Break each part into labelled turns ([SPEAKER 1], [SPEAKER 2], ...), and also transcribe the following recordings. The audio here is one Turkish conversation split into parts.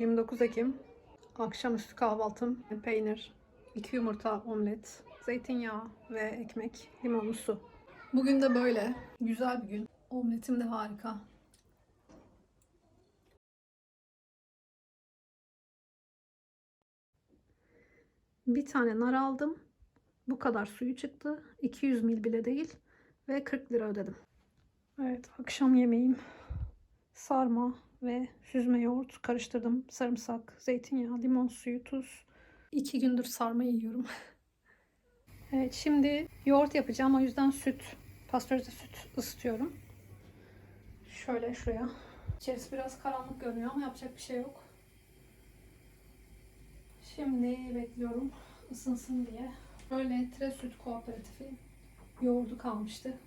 [SPEAKER 1] 29 Ekim. Akşamüstü kahvaltım. Peynir, 2 yumurta, omlet, zeytinyağı ve ekmek, limonlu su. Bugün de böyle. Güzel bir gün. Omletim de harika. Bir tane nar aldım. Bu kadar suyu çıktı. 200 mil bile değil. Ve 40 lira ödedim. Evet akşam yemeğim sarma ve süzme yoğurt karıştırdım. Sarımsak, zeytinyağı, limon suyu, tuz. İki gündür sarma yiyorum. evet şimdi yoğurt yapacağım. O yüzden süt, pastörize süt ısıtıyorum. Şöyle şuraya. İçerisi biraz karanlık görünüyor ama yapacak bir şey yok. Şimdi bekliyorum ısınsın diye. Böyle Tre Süt Kooperatifi yoğurdu kalmıştı.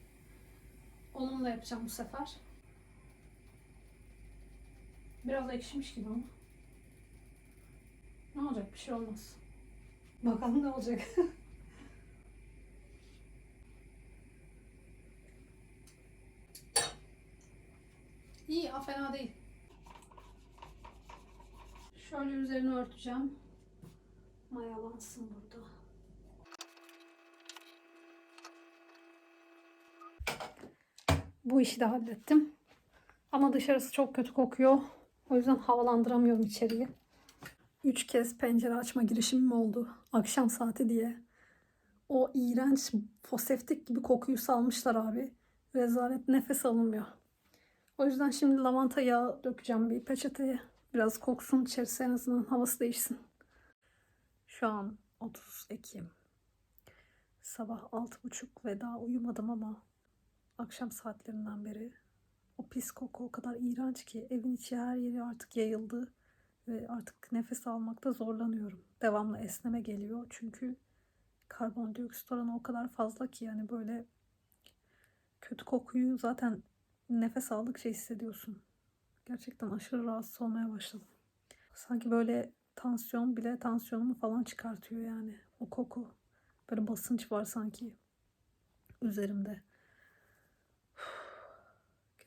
[SPEAKER 1] Onunla yapacağım bu sefer. Biraz ekşimiş gibi ama. Ne olacak? Bir şey olmaz. Bakalım ne olacak. İyi, fena değil. Şöyle üzerini örteceğim. Mayalansın burada. Bu işi de hallettim. Ama dışarısı çok kötü kokuyor. O yüzden havalandıramıyorum içeriği. Üç kez pencere açma girişimim oldu. Akşam saati diye. O iğrenç foseftik gibi kokuyu salmışlar abi. Rezalet nefes alınmıyor. O yüzden şimdi lavanta yağı dökeceğim bir peçeteye. Biraz koksun içerisi en azından havası değişsin. Şu an 30 Ekim. Sabah 6.30 ve daha uyumadım ama akşam saatlerinden beri o pis koku o kadar iğrenç ki evin içi her yeri artık yayıldı ve artık nefes almakta zorlanıyorum. Devamlı esneme geliyor çünkü karbondioksit oranı o kadar fazla ki yani böyle kötü kokuyu zaten nefes aldıkça hissediyorsun. Gerçekten aşırı rahatsız olmaya başladım. Sanki böyle tansiyon bile tansiyonumu falan çıkartıyor yani o koku. Böyle basınç var sanki üzerimde.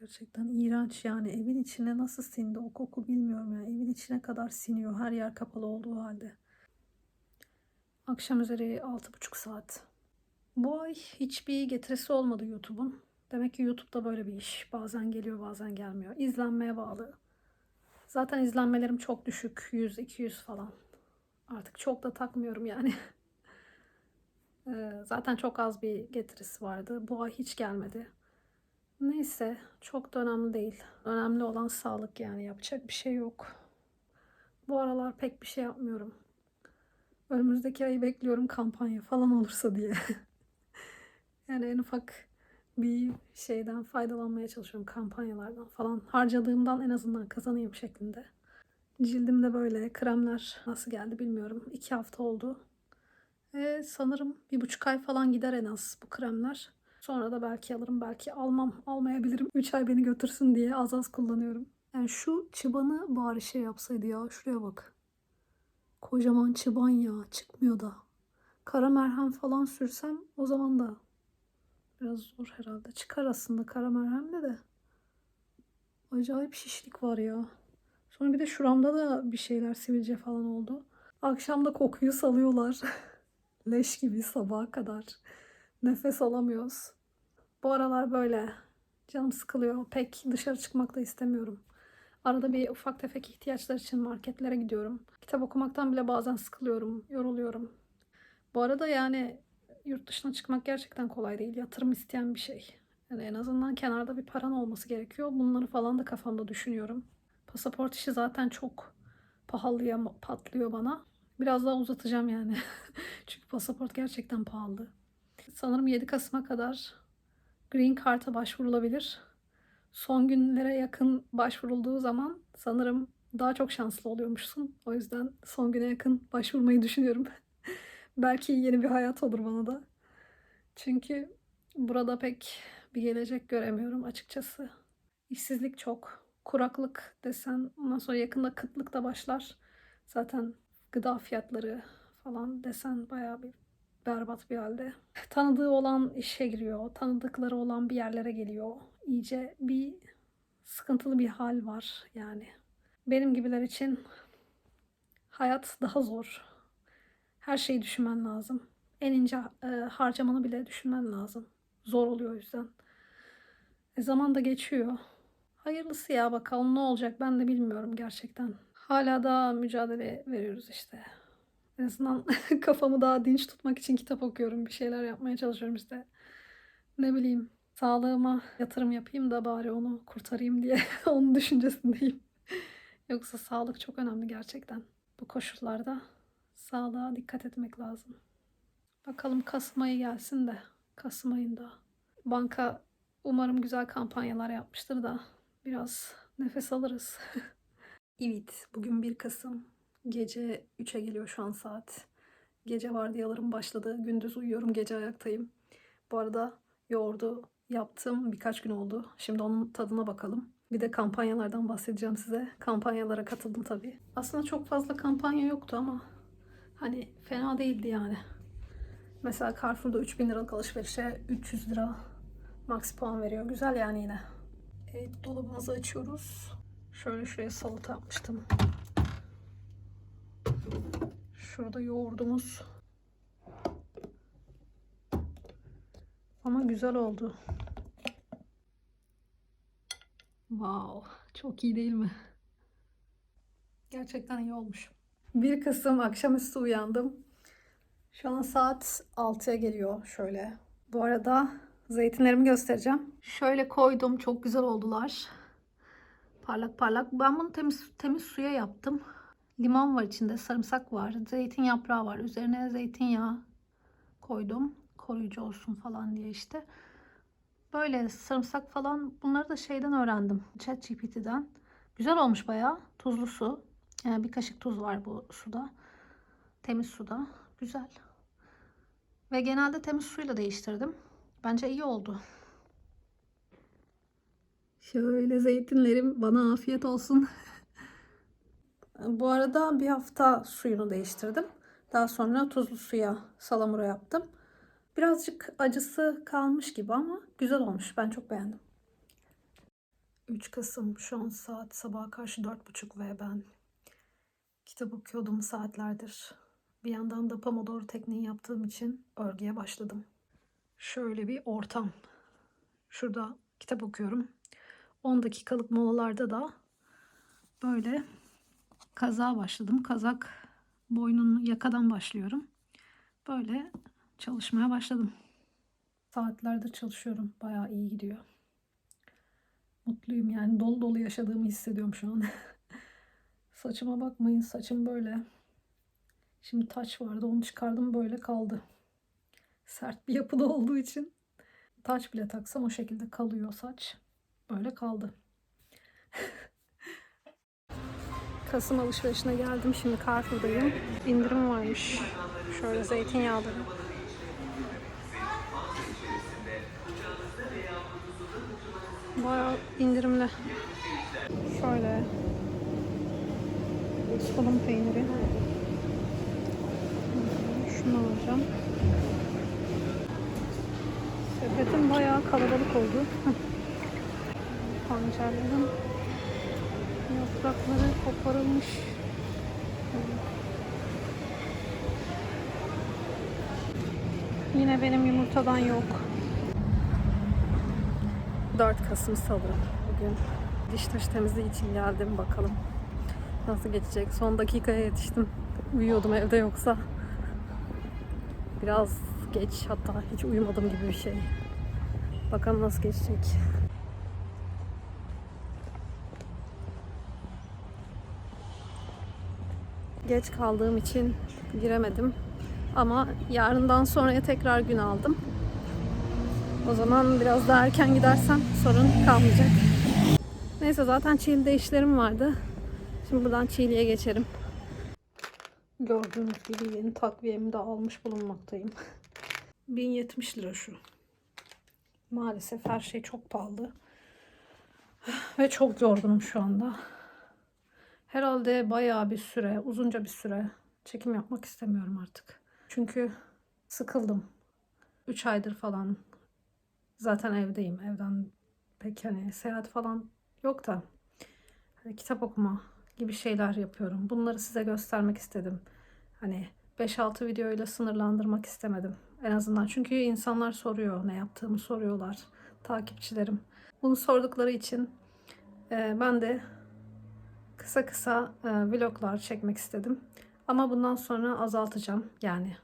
[SPEAKER 1] Gerçekten iğrenç yani evin içine nasıl sindi o koku bilmiyorum yani evin içine kadar siniyor her yer kapalı olduğu halde. Akşam üzeri 6,5 saat. Bu ay hiçbir getirisi olmadı YouTube'un. Demek ki YouTube'da böyle bir iş. Bazen geliyor bazen gelmiyor. İzlenmeye bağlı. Zaten izlenmelerim çok düşük. 100-200 falan. Artık çok da takmıyorum yani. Ee, Zaten çok az bir getirisi vardı. Bu ay hiç gelmedi. Neyse çok da önemli değil. Önemli olan sağlık yani yapacak bir şey yok. Bu aralar pek bir şey yapmıyorum. Önümüzdeki ayı bekliyorum kampanya falan olursa diye. yani en ufak bir şeyden faydalanmaya çalışıyorum kampanyalardan falan. Harcadığımdan en azından kazanayım şeklinde. Cildimde böyle kremler nasıl geldi bilmiyorum. İki hafta oldu. E, sanırım bir buçuk ay falan gider en az bu kremler. Sonra da belki alırım, belki almam, almayabilirim. 3 ay beni götürsün diye az az kullanıyorum. Yani şu çıbanı bari şey yapsaydı ya. Şuraya bak. Kocaman çıban ya. Çıkmıyor da. Kara merhem falan sürsem o zaman da biraz zor herhalde. Çıkar aslında kara merhemle de. Acayip şişlik var ya. Sonra bir de şuramda da bir şeyler sivilce falan oldu. Akşam da kokuyu salıyorlar. Leş gibi sabaha kadar. Nefes alamıyoruz. Bu aralar böyle. Canım sıkılıyor. Pek dışarı çıkmak da istemiyorum. Arada bir ufak tefek ihtiyaçlar için marketlere gidiyorum. Kitap okumaktan bile bazen sıkılıyorum, yoruluyorum. Bu arada yani yurt dışına çıkmak gerçekten kolay değil. Yatırım isteyen bir şey. Yani en azından kenarda bir paran olması gerekiyor. Bunları falan da kafamda düşünüyorum. Pasaport işi zaten çok pahalıya patlıyor bana. Biraz daha uzatacağım yani. Çünkü pasaport gerçekten pahalı. Sanırım 7 Kasım'a kadar Green Card'a başvurulabilir. Son günlere yakın başvurulduğu zaman sanırım daha çok şanslı oluyormuşsun. O yüzden son güne yakın başvurmayı düşünüyorum. Belki yeni bir hayat olur bana da. Çünkü burada pek bir gelecek göremiyorum açıkçası. İşsizlik çok. Kuraklık desen ondan sonra yakında kıtlık da başlar. Zaten gıda fiyatları falan desen bayağı bir berbat bir halde. Tanıdığı olan işe giriyor. Tanıdıkları olan bir yerlere geliyor. İyice bir sıkıntılı bir hal var yani. Benim gibiler için hayat daha zor. Her şeyi düşünmen lazım. En ince e, harcamanı bile düşünmen lazım. Zor oluyor o yüzden. E, zaman da geçiyor. Hayırlısı ya bakalım ne olacak ben de bilmiyorum gerçekten. Hala da mücadele veriyoruz işte. En azından kafamı daha dinç tutmak için kitap okuyorum. Bir şeyler yapmaya çalışıyorum işte. Ne bileyim sağlığıma yatırım yapayım da bari onu kurtarayım diye onun düşüncesindeyim. Yoksa sağlık çok önemli gerçekten. Bu koşullarda sağlığa dikkat etmek lazım. Bakalım Kasım ayı gelsin de Kasım ayında banka umarım güzel kampanyalar yapmıştır da biraz nefes alırız. evet bugün 1 Kasım gece 3'e geliyor şu an saat. Gece vardiyalarım başladı. Gündüz uyuyorum gece ayaktayım. Bu arada yoğurdu yaptım birkaç gün oldu. Şimdi onun tadına bakalım. Bir de kampanyalardan bahsedeceğim size. Kampanyalara katıldım tabii. Aslında çok fazla kampanya yoktu ama hani fena değildi yani. Mesela Carrefour'da 3000 liralık alışverişe 300 lira max puan veriyor. Güzel yani yine. Evet, dolabımızı açıyoruz. Şöyle şuraya salata yapmıştım. Şurada yoğurdumuz. Ama güzel oldu. Wow, çok iyi değil mi? Gerçekten iyi olmuş. 1 Kasım akşamüstü uyandım. Şu an saat 6'ya geliyor şöyle. Bu arada zeytinlerimi göstereceğim. Şöyle koydum. Çok güzel oldular. Parlak parlak. Ben bunu temiz temiz suya yaptım. Limon var içinde, sarımsak var, zeytin yaprağı var. Üzerine zeytinyağı koydum. Koruyucu olsun falan diye işte. Böyle sarımsak falan bunları da şeyden öğrendim. ChatGPT'den. Güzel olmuş bayağı. Tuzlu su. Yani bir kaşık tuz var bu suda. Temiz suda. Güzel. Ve genelde temiz suyla değiştirdim. Bence iyi oldu. Şöyle zeytinlerim bana afiyet olsun. Bu arada bir hafta suyunu değiştirdim. Daha sonra tuzlu suya salamura yaptım. Birazcık acısı kalmış gibi ama güzel olmuş. Ben çok beğendim. 3 Kasım şu an saat sabaha karşı 4.30 ve ben kitap okuyordum saatlerdir. Bir yandan da Pomodoro tekniği yaptığım için örgüye başladım. Şöyle bir ortam. Şurada kitap okuyorum. 10 dakikalık molalarda da böyle kazağa başladım. Kazak boynun yakadan başlıyorum. Böyle çalışmaya başladım. Saatlerdir çalışıyorum. Bayağı iyi gidiyor. Mutluyum yani dolu dolu yaşadığımı hissediyorum şu an. Saçıma bakmayın. Saçım böyle. Şimdi taç vardı. Onu çıkardım böyle kaldı. Sert bir yapıda olduğu için taç bile taksam o şekilde kalıyor saç. Böyle kaldı. Kasım alışverişine geldim. Şimdi Carrefour'dayım. İndirim varmış. Şöyle zeytinyağları. Bayağı indirimli. Şöyle. Tulum peyniri. Şunu alacağım. Sepetim bayağı kalabalık oldu. Pancarların yaprakları koparılmış. Yine benim yumurtadan yok. 4 Kasım Salı bugün. Diş taşı temizliği için geldim bakalım. Nasıl geçecek? Son dakikaya yetiştim. Uyuyordum evde yoksa. Biraz geç hatta hiç uyumadım gibi bir şey. Bakalım nasıl geçecek. Geç kaldığım için giremedim. Ama yarından sonraya tekrar gün aldım. O zaman biraz daha erken gidersem sorun kalmayacak. Neyse zaten Çiğli'de işlerim vardı. Şimdi buradan Çiğli'ye geçerim. Gördüğünüz gibi yeni takviyemi de almış bulunmaktayım. 1070 lira şu. Maalesef her şey çok pahalı. Ve çok yorgunum şu anda. Herhalde bayağı bir süre, uzunca bir süre çekim yapmak istemiyorum artık. Çünkü sıkıldım. 3 aydır falan zaten evdeyim. Evden pek hani seyahat falan yok da hani kitap okuma gibi şeyler yapıyorum. Bunları size göstermek istedim. Hani 5-6 videoyla sınırlandırmak istemedim. En azından çünkü insanlar soruyor ne yaptığımı soruyorlar takipçilerim. Bunu sordukları için ben de kısa kısa e, vloglar çekmek istedim. Ama bundan sonra azaltacağım. Yani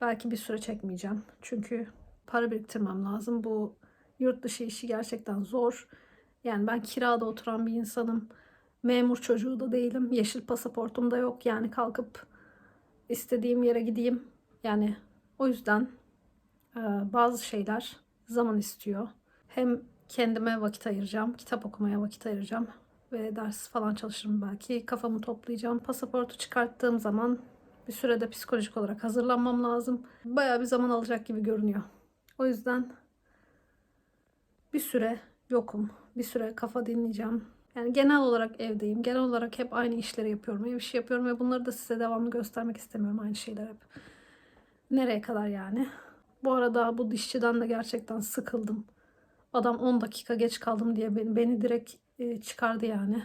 [SPEAKER 1] belki bir süre çekmeyeceğim. Çünkü para biriktirmem lazım. Bu yurt dışı işi gerçekten zor. Yani ben kirada oturan bir insanım. Memur çocuğu da değilim. Yeşil pasaportum da yok. Yani kalkıp istediğim yere gideyim. Yani o yüzden e, bazı şeyler zaman istiyor. Hem kendime vakit ayıracağım, kitap okumaya vakit ayıracağım ve ders falan çalışırım belki. Kafamı toplayacağım. Pasaportu çıkarttığım zaman bir sürede psikolojik olarak hazırlanmam lazım. Bayağı bir zaman alacak gibi görünüyor. O yüzden bir süre yokum. Bir süre kafa dinleyeceğim. Yani genel olarak evdeyim. Genel olarak hep aynı işleri yapıyorum. Ev işi yapıyorum ve bunları da size devamlı göstermek istemiyorum. Aynı şeyler hep. Nereye kadar yani? Bu arada bu dişçiden de gerçekten sıkıldım. Adam 10 dakika geç kaldım diye beni, beni direkt e, çıkardı yani.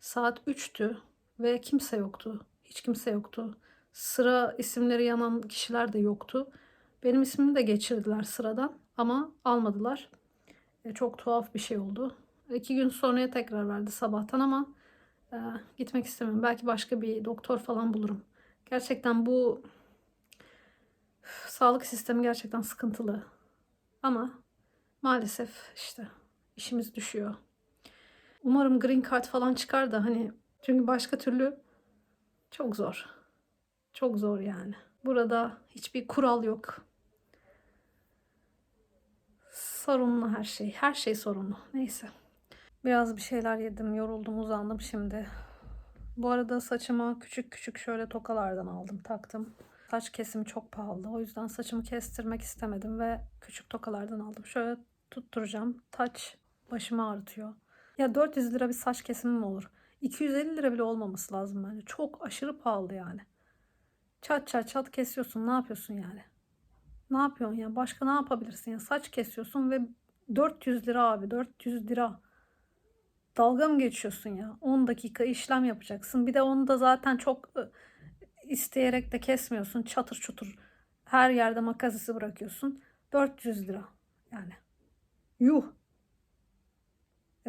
[SPEAKER 1] Saat 3'tü ve kimse yoktu. Hiç kimse yoktu. Sıra isimleri yanan kişiler de yoktu. Benim ismimi de geçirdiler sıradan ama almadılar. E, çok tuhaf bir şey oldu. İki gün sonraya tekrar verdi sabahtan ama e, gitmek istemiyorum. Belki başka bir doktor falan bulurum. Gerçekten bu sağlık sistemi gerçekten sıkıntılı. Ama maalesef işte işimiz düşüyor. Umarım green card falan çıkar da hani çünkü başka türlü çok zor. Çok zor yani. Burada hiçbir kural yok. Sorunlu her şey. Her şey sorunlu. Neyse. Biraz bir şeyler yedim. Yoruldum, uzandım şimdi. Bu arada saçıma küçük küçük şöyle tokalardan aldım, taktım. Saç kesimi çok pahalı. O yüzden saçımı kestirmek istemedim ve küçük tokalardan aldım. Şöyle tutturacağım. Taç başımı ağrıtıyor. Ya 400 lira bir saç kesimi mi olur? 250 lira bile olmaması lazım bence. Çok aşırı pahalı yani. Çat çat çat kesiyorsun. Ne yapıyorsun yani? Ne yapıyorsun ya? Başka ne yapabilirsin ya? Saç kesiyorsun ve 400 lira abi. 400 lira. Dalga mı geçiyorsun ya? 10 dakika işlem yapacaksın. Bir de onu da zaten çok ı, isteyerek de kesmiyorsun. Çatır çutur. Her yerde makas bırakıyorsun. 400 lira. Yani. Yuh.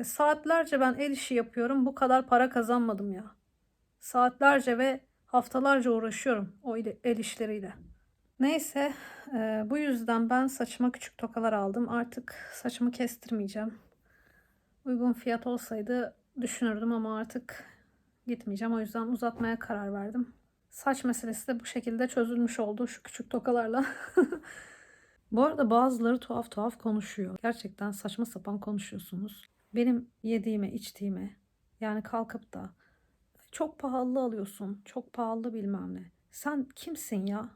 [SPEAKER 1] E, saatlerce ben el işi yapıyorum. Bu kadar para kazanmadım ya. Saatlerce ve haftalarca uğraşıyorum o ile- el işleriyle. Neyse e, bu yüzden ben saçıma küçük tokalar aldım. Artık saçımı kestirmeyeceğim. Uygun fiyat olsaydı düşünürdüm ama artık gitmeyeceğim. O yüzden uzatmaya karar verdim. Saç meselesi de bu şekilde çözülmüş oldu şu küçük tokalarla. Bu arada bazıları tuhaf tuhaf konuşuyor. Gerçekten saçma sapan konuşuyorsunuz. Benim yediğime, içtiğime yani kalkıp da çok pahalı alıyorsun, çok pahalı bilmem ne. Sen kimsin ya?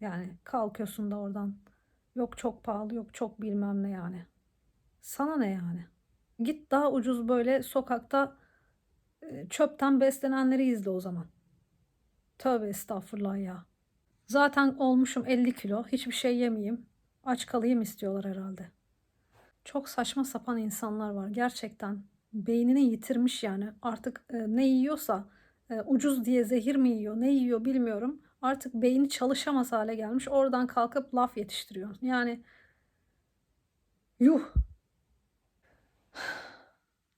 [SPEAKER 1] Yani kalkıyorsun da oradan. Yok çok pahalı, yok çok bilmem ne yani. Sana ne yani? Git daha ucuz böyle sokakta e, çöpten beslenenleri izle o zaman. Tövbe estağfurullah ya. Zaten olmuşum 50 kilo. Hiçbir şey yemeyeyim. Aç kalayım istiyorlar herhalde. Çok saçma sapan insanlar var. Gerçekten beynini yitirmiş yani. Artık e, ne yiyorsa e, ucuz diye zehir mi yiyor, ne yiyor bilmiyorum. Artık beyni çalışamaz hale gelmiş. Oradan kalkıp laf yetiştiriyor. Yani yuh.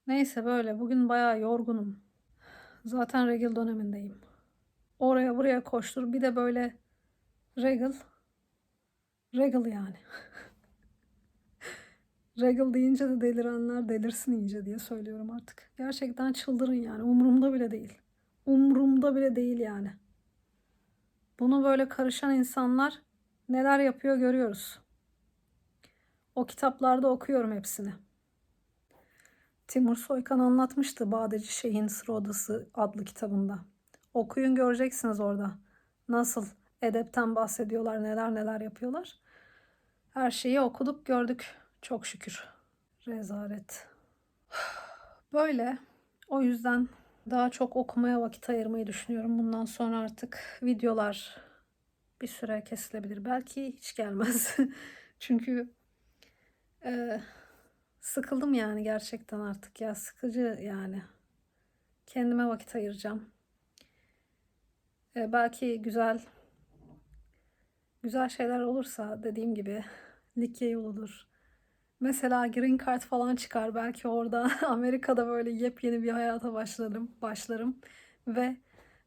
[SPEAKER 1] Neyse böyle. Bugün bayağı yorgunum. Zaten regl dönemindeyim. Oraya buraya koştur. Bir de böyle regl. Regl yani. Regal deyince de delirenler delirsin iyice diye söylüyorum artık. Gerçekten çıldırın yani. Umurumda bile değil. Umurumda bile değil yani. Bunu böyle karışan insanlar neler yapıyor görüyoruz. O kitaplarda okuyorum hepsini. Timur Soykan anlatmıştı Badeci Şeyh'in Sır Odası adlı kitabında. Okuyun göreceksiniz orada. Nasıl edepten bahsediyorlar, neler neler yapıyorlar. Her şeyi okuduk gördük. Çok şükür. Rezalet. Böyle. O yüzden daha çok okumaya vakit ayırmayı düşünüyorum. Bundan sonra artık videolar bir süre kesilebilir. Belki hiç gelmez. Çünkü e, sıkıldım yani gerçekten artık ya sıkıcı yani. kendime vakit ayıracağım. E, belki güzel güzel şeyler olursa dediğim gibi Likya yoludur. Mesela Green Card falan çıkar. Belki orada Amerika'da böyle yepyeni bir hayata başlarım, başlarım ve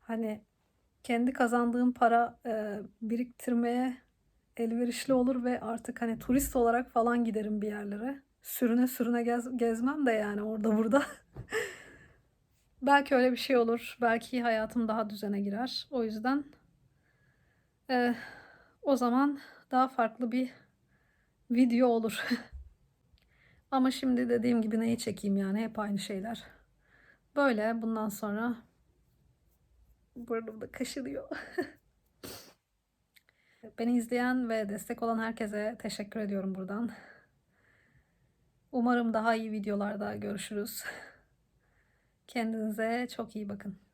[SPEAKER 1] hani kendi kazandığım para e, biriktirmeye elverişli olur ve artık hani turist olarak falan giderim bir yerlere. Sürüne sürüne gez, gezmem de yani orada burada. Belki öyle bir şey olur. Belki hayatım daha düzene girer. O yüzden e, o zaman daha farklı bir video olur. Ama şimdi dediğim gibi neyi çekeyim yani hep aynı şeyler. Böyle bundan sonra burnum da kaşınıyor. Beni izleyen ve destek olan herkese teşekkür ediyorum buradan. Umarım daha iyi videolarda görüşürüz. Kendinize çok iyi bakın.